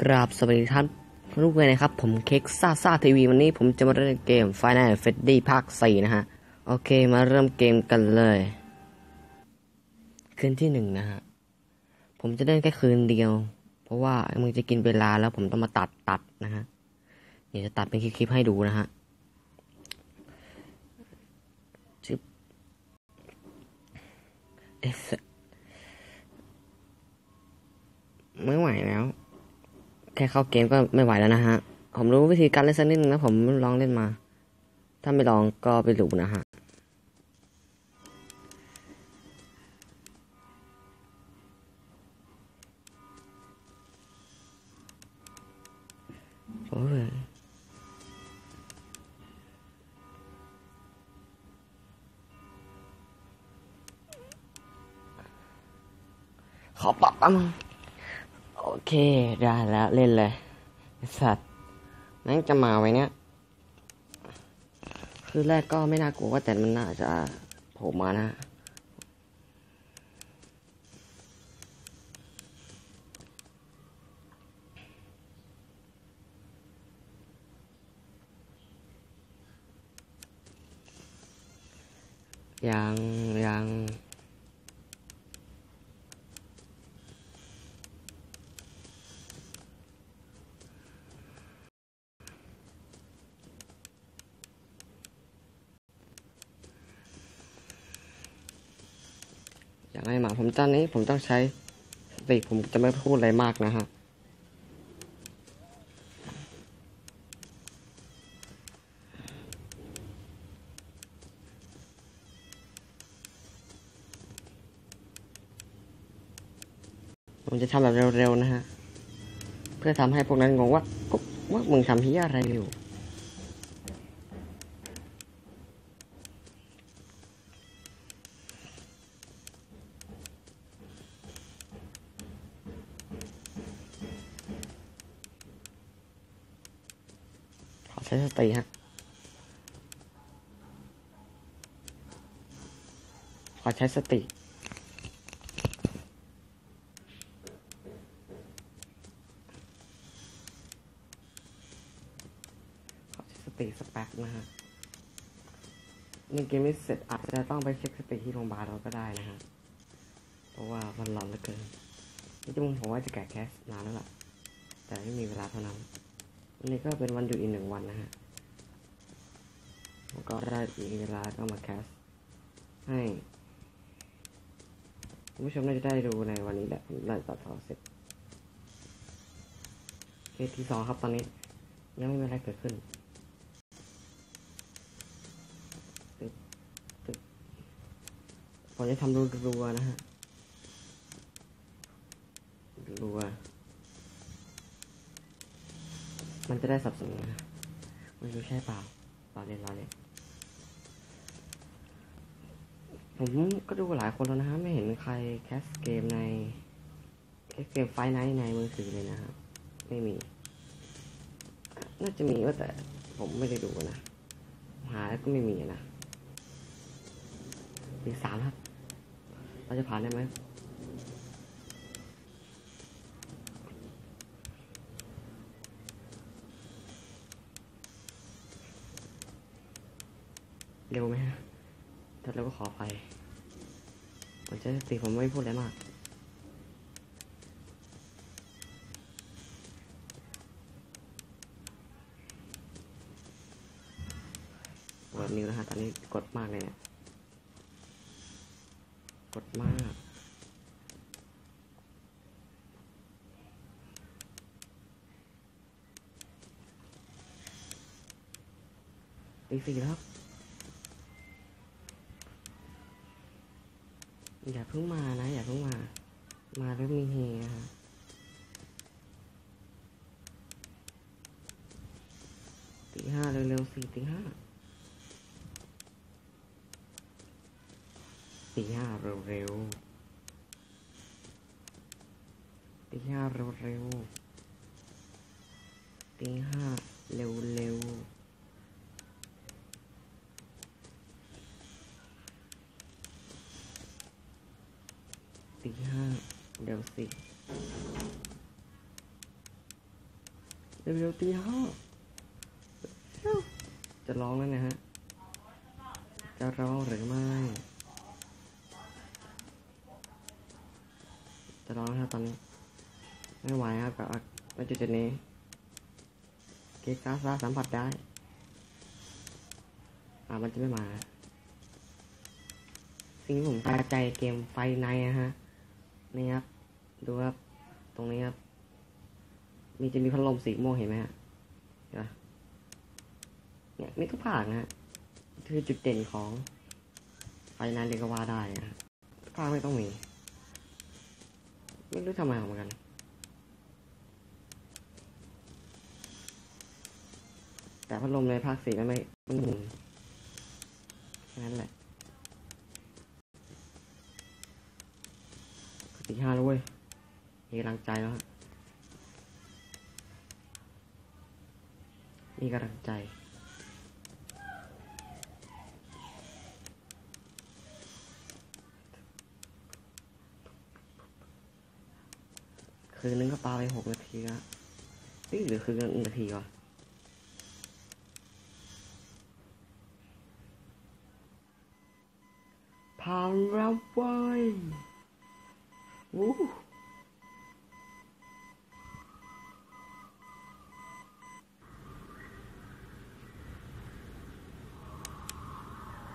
กราบสวัสดีท่านทุกคนนะครับ ผมเค้กซ่าซ่าทีวีวันนี้ผมจะมาเล่นเกม Final Fantasy ภาค 4 นะฮะ โอเคมาเริ่มเกมกันเลย คืนที่หนึ่งนะฮะ ผมจะเล่นแค่คืนเดียว เพราะว่ามึงจะกินเวลาแล้วผมต้องมาตัดตัดนะฮะเดี๋ยวจะตัดเป็นคลิปๆให้ดูนะฮะจึ๊บเอ๊ะไม่ไหวแล้ว แค่เข้าเกมก็ไม่ไหวแล้วนะฮะ ผมรู้วิธีการเล่นสักนิดนึงนะผมลองเล่นมา ถ้าไม่ลองก็ไปดูนะฮะโอ้ยขอปรับอะมึง เค ได้แล้วเล่นเลย สัตว์นั่งจะมาไว้เนี้ยคือแรกก็ไม่น่ากลัวว่าแต่มันน่าจะโผล่มานะยังยัง อยากให้หมา ผมตอนนี้ผมต้องใช้สติผมจะไม่พูดอะไรมากนะฮะผมจะทำแบบเร็วๆนะฮะ เพื่อทำให้พวกนั้นงงว่าพวกว่ามึงทำเฮียอะไรอยู่ ใช้สติฮะขอใช้สติขอใช้สติสักแป๊บนะฮะนี่เกมไม่เสร็จอาจจะต้องไปเช็คสติที่โรงพยาบาลเราก็ได้นะฮะเพราะว่ามันร้อนเหลือเกินนี่จริงๆผมว่าจะแกะแคสนานแล้วล่ะ แต่ไม่มีเวลาเท่านั้น นนี้ก็เป็นวันหยุดอีกหนึ่งวันนะฮะแล้วก็ได้มีเวลาก็มาแคสให้คุณผู้ชมน่าจะได้ดูในวันนี้แหละผมน่าจะตัดต่อเสร็จเคสที่สองครับตอนนี้ ยังไม่มีอะไรเกิดขึ้นตึ๊บตึ๊บผมจะทำรัวๆนะฮะรัว มันจะได้สับสนนะไม่รู้ใช่เปล่าเราเล่นเราเล่นผมก็ดูหลายคนแล้วนะฮะ ไม่เห็นใครแคสเกมในแคสเกมไฟไนท์ในมือถือเลยนะฮะไม่มี น่าจะมีว่าแต่ผมไม่ได้ดูนะ หาก็ไม่มีนะมีสามครับ เราจะผ่านได้ไหม เร็วไหมฮะถ้าเร็วก็ขอไปผมจะสติผมไม่พูดอะไรมาก ปวดนิ้วนะฮะ ตอนนี้กดมากเลยเนี่ย กดมากตีสี่แล้วครับ อย่าเพิ่งมานะ อย่าเพิ่งมา มาแล้วมีเฮนะฮะตีห้าเร็วๆสี่ตีห้าตีห้าเร็วๆตีห้าเร็วๆตีห้าเร็วๆ ตีห้าเดี๋ยว สิเร็วๆตีห้าจะร้องแล้วนะฮะ จะร้องหรือไม่ จะร้องนะครับตอนนี้ ไม่ไหวครับกับณจุดจุดนี้ เกกาซาสัมผัสได้ อ่ามันจะไม่มา สิ่งที่ผมประทับใจเกมไฟในนะฮะ นี่ครับ ดูครับ ตรงนี้ครับ มีจะมีพัดลมสีม่วงเห็นไหมฮะเห็นปะเนี่ยมีทุกภาคนะฮะคือจุดเด่นของไฟในเรียกว่าได้นะฮะทุกภาไม่ต้องมี ไม่รู้ทำไมเหมือนกันแต่พัดลมในภาคสีมันไม่มันหมุนแค่นั้นแหละตีห้าแล้วเว้ย มีกำลังใจแล้วมีกำลังใจ คืนนึงก็ปาไปหกนาทีแล้วนี่หรือคืนนึงนาทีวะผ่านแล้วเว้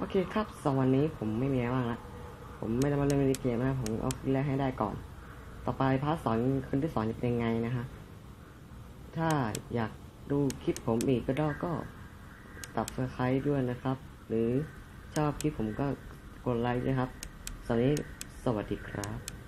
โอเคครับสองวันนี้ผมไม่มีอะไรมากละผมไม่ได้มาเล่นในเกมนะผมเอาคลิปแรกให้ได้ก่อน ต่อไปพาร์ทสอนคืนที่สอนจะเป็นยังไงนะฮะถ้าอยากดูคลิปผมอีกก็ได้ก็ตับสไครต์ด้วยนะครับ หรือชอบคลิปผมก็กดไลค์นะครับสวับนี้สวัสดีครับ